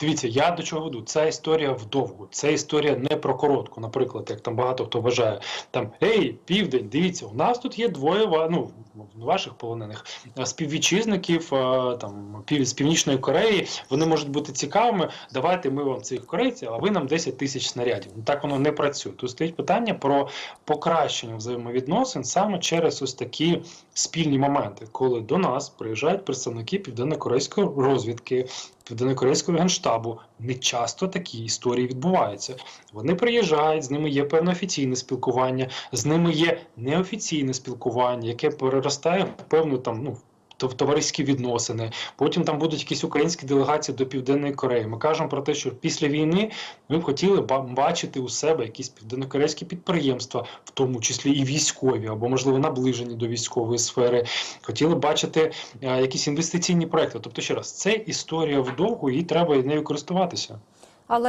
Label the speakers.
Speaker 1: Дивіться, я до чого веду. Це історія вдовгу. Це історія не про коротку. Наприклад, як там багато хто вважає, там ей, південь, дивіться, у нас тут є двоє ну, ваших полонених співвітчизників там з північної Кореї. Вони можуть бути цікавими. Давайте ми вам цих корейців, а ви нам 10 тисяч снарядів. Ну так воно не працює. Тут стоїть питання про покращення взаємовідносин саме через ось такі спільні моменти, коли до нас приїжджають представники південно-корейської розвідки. Південно-корейського генштабу не часто такі історії відбуваються. Вони приїжджають, з ними є певне офіційне спілкування, з ними є неофіційне спілкування, яке переростає в певну там ну. То- товариські відносини. Потім там будуть якісь українські делегації до Південної Кореї. Ми кажемо про те, що після війни ми б хотіли ба- бачити у себе якісь південнокорейські підприємства, в тому числі і військові, або можливо наближені до військової сфери. Хотіли бачити е, якісь інвестиційні проекти. Тобто, ще раз, це історія вдовгу, і треба нею користуватися.